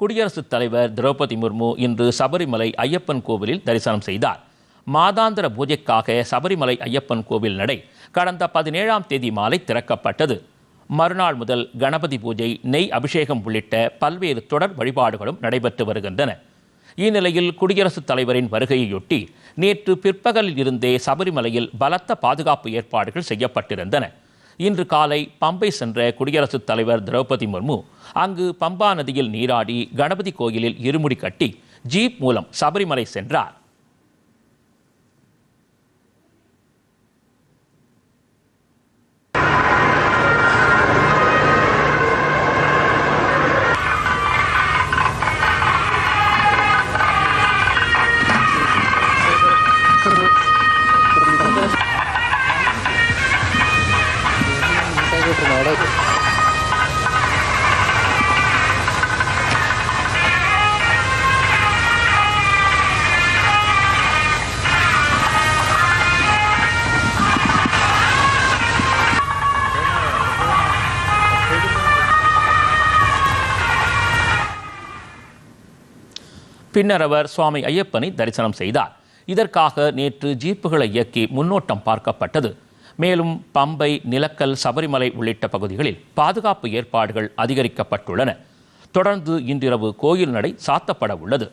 குடியரசுத் தலைவர் திரௌபதி முர்மு இன்று சபரிமலை ஐயப்பன் கோவிலில் தரிசனம் செய்தார். மாதாந்திர பூஜைக்காக சபரிமலை ஐயப்பன் கோவில் நடை கடந்த பதினேழாம் தேதி மாலை திறக்கப்பட்டது. மறுநாள் முதல் கணபதி பூஜை நெய் அபிஷேகம் உள்ளிட்ட பல்வேறு தொடர் வழிபாடுகளும் நடைபெற்று வருகின்றன. இந்நிலையில் குடியரசுத் தலைவரின் வருகையொட்டி நேற்று பிற்பகலில் இருந்தே சபரிமலையில் பலத்த பாதுகாப்பு ஏற்பாடுகள் செய்யப்பட்டிருந்தன. இன்று காலை பம்பை சென்ற குடியரசுத் தலைவர் திரௌபதி முர்மு அங்கு பம்பா நதியில் நீராடி கணபதி கோயிலில் இருமுடி கட்டி ஜீப் மூலம் சபரிமலை சென்றார். பின்னர் அவர் சுவாமி ஐயப்பனை தரிசனம் செய்தார். இதற்காக நேற்று ஜீப்புகளை இயக்கி முன்னோட்டம் பார்க்கப்பட்டது. மேலும் பம்பை நிலக்கல் சபரிமலை உள்ளிட்ட பகுதிகளில் பாதுகாப்பு ஏற்பாடுகள் அதிகரிக்கப்பட்டுள்ளன. தொடர்ந்து இன்றிரவு கோயில் நடை சாத்தப்பட உள்ளது